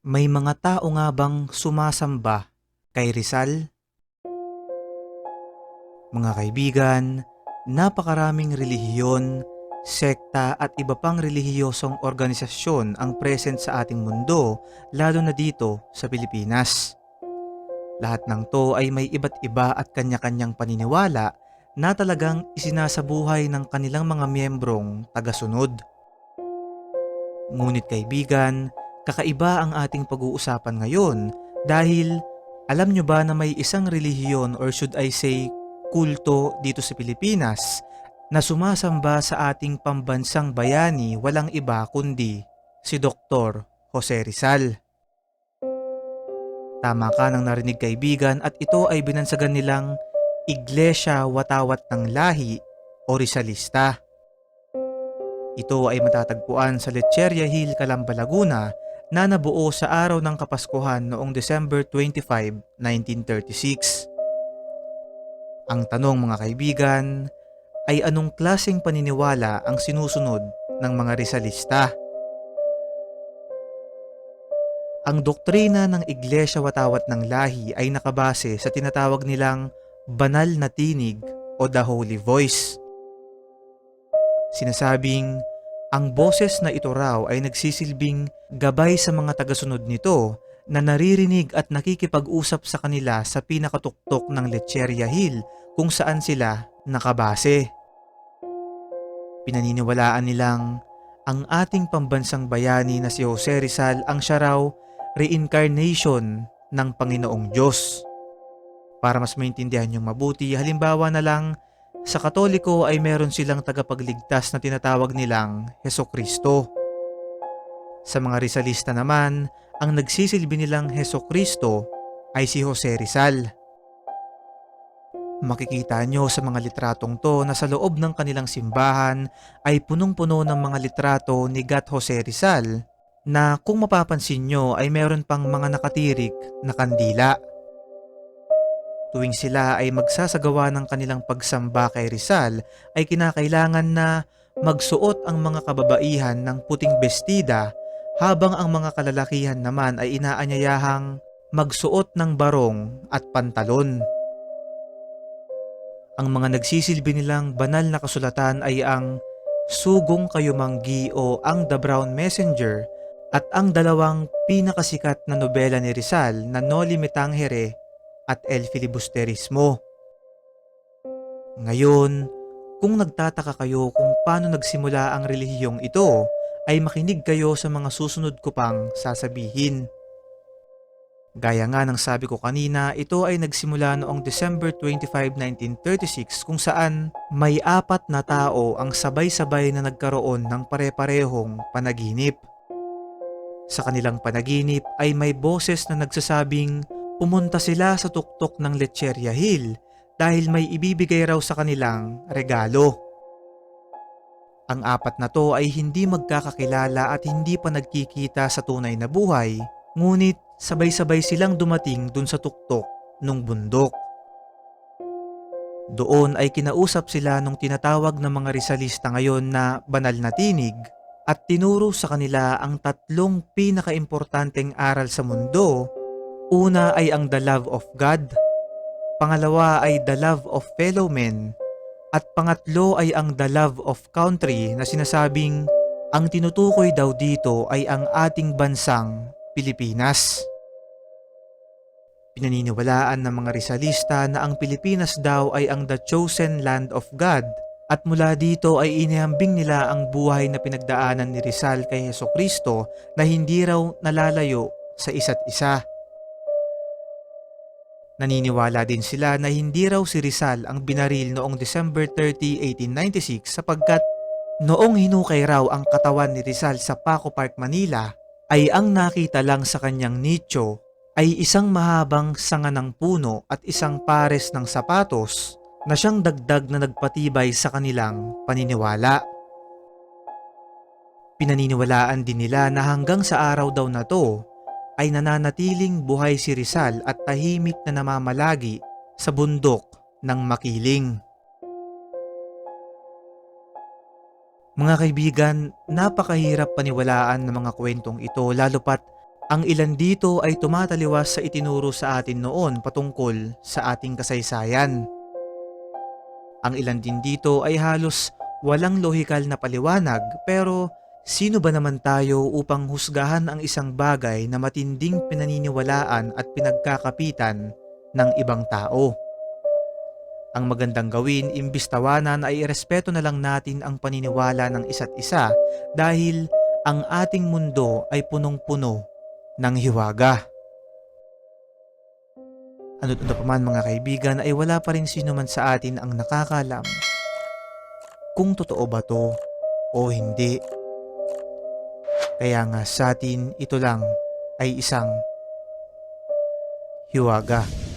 May mga tao nga bang sumasamba kay Rizal? Mga kaibigan, napakaraming relihiyon, sekta at iba pang relihiyosong organisasyon ang present sa ating mundo, lalo na dito sa Pilipinas. Lahat ng to ay may iba't iba at kanya-kanyang paniniwala na talagang isinasabuhay ng kanilang mga miyembrong tagasunod. Ngunit kaibigan, kakaiba ang ating pag-uusapan ngayon dahil alam nyo ba na may isang relihiyon or should I say kulto dito sa Pilipinas na sumasamba sa ating pambansang bayani walang iba kundi si Dr. Jose Rizal. Tama ka nang narinig kaibigan at ito ay binansagan nilang Iglesia Watawat ng Lahi o Rizalista. Ito ay matatagpuan sa Lecheria Hill, Calamba, Laguna na nabuo sa araw ng Kapaskuhan noong December 25, 1936. Ang tanong mga kaibigan ay anong klaseng paniniwala ang sinusunod ng mga Rizalista? Ang doktrina ng Iglesia Watawat ng Lahi ay nakabase sa tinatawag nilang banal na tinig o the Holy Voice. Sinasabing ang boses na ito raw ay nagsisilbing gabay sa mga tagasunod nito na naririnig at nakikipag-usap sa kanila sa pinakatuktok ng Lecheria Hill kung saan sila nakabase. Pinaniniwalaan nilang ang ating pambansang bayani na si Jose Rizal ang siya raw reincarnation ng Panginoong Diyos. Para mas maintindihan yung mabuti, halimbawa na lang sa Katoliko ay meron silang tagapagligtas na tinatawag nilang Heso Kristo. Sa mga Rizalista naman, ang nagsisilbi nilang Heso Kristo ay si Jose Rizal. Makikita nyo sa mga litratong to na sa loob ng kanilang simbahan ay punong-puno ng mga litrato ni Gat Jose Rizal na kung mapapansin nyo ay meron pang mga nakatirik na kandila. Tuwing sila ay magsasagawa ng kanilang pagsamba kay Rizal ay kinakailangan na magsuot ang mga kababaihan ng puting bestida habang ang mga kalalakihan naman ay inaanyayahang magsuot ng barong at pantalon. Ang mga nagsisilbi nilang banal na kasulatan ay ang Sugong Kayumanggi o ang The Brown Messenger at ang dalawang pinakasikat na nobela ni Rizal na Noli Me Tangere at El Filibusterismo. Ngayon, kung nagtataka kayo kung paano nagsimula ang relihiyong ito, ay makinig kayo sa mga susunod ko pang sasabihin. Gaya nga ng sabi ko kanina, ito ay nagsimula noong December 25, 1936 kung saan may apat na tao ang sabay-sabay na nagkaroon ng pare-parehong panaginip. Sa kanilang panaginip ay may boses na nagsasabing pumunta sila sa tuktok ng Lecheria Hill dahil may ibibigay raw sa kanilang regalo. Ang apat na to ay hindi magkakakilala at hindi pa nagkikita sa tunay na buhay, ngunit sabay-sabay silang dumating dun sa tuktok ng bundok. Doon ay kinausap sila nung tinatawag ng mga Rizalista ngayon na banal na tinig at tinuro sa kanila ang tatlong pinakaimportanteng aral sa mundo. Una ay ang the love of God, pangalawa ay the love of fellow men, at pangatlo ay ang the love of country na sinasabing ang tinutukoy daw dito ay ang ating bansang Pilipinas. Pinaniniwalaan ng mga Rizalista na ang Pilipinas daw ay ang the chosen land of God at mula dito ay inihambing nila ang buhay na pinagdaanan ni Rizal kay Heso Kristo na hindi raw nalalayo sa isa't isa. Naniniwala din sila na hindi raw si Rizal ang binaril noong December 30, 1896 sapagkat noong hinukay raw ang katawan ni Rizal sa Paco Park, Manila ay ang nakita lang sa kanyang nicho ay isang mahabang sanga ng puno at isang pares ng sapatos na siyang dagdag na nagpatibay sa kanilang paniniwala. Pinaniniwalaan din nila na hanggang sa araw daw na to ay nananatiling buhay si Rizal at tahimik na namamalagi sa bundok ng makiling. Mga kaibigan, napakahirap paniwalaan ng mga kwentong ito lalo pat ang ilan dito ay tumataliwas sa itinuro sa atin noon patungkol sa ating kasaysayan. Ang ilan din dito ay halos walang lohikal na paliwanag pero sino ba naman tayo upang husgahan ang isang bagay na matinding pinaniniwalaan at pinagkakapitan ng ibang tao? Ang magandang gawin imbis tawanan ay irespeto na lang natin ang paniniwala ng isa't isa dahil ang ating mundo ay punong-puno ng hiwaga. Ano't ano pa man mga kaibigan ay wala pa rin sino man sa atin ang nakakalam kung totoo ba to o hindi. Kaya nga sa atin ito lang ay isang hiwaga.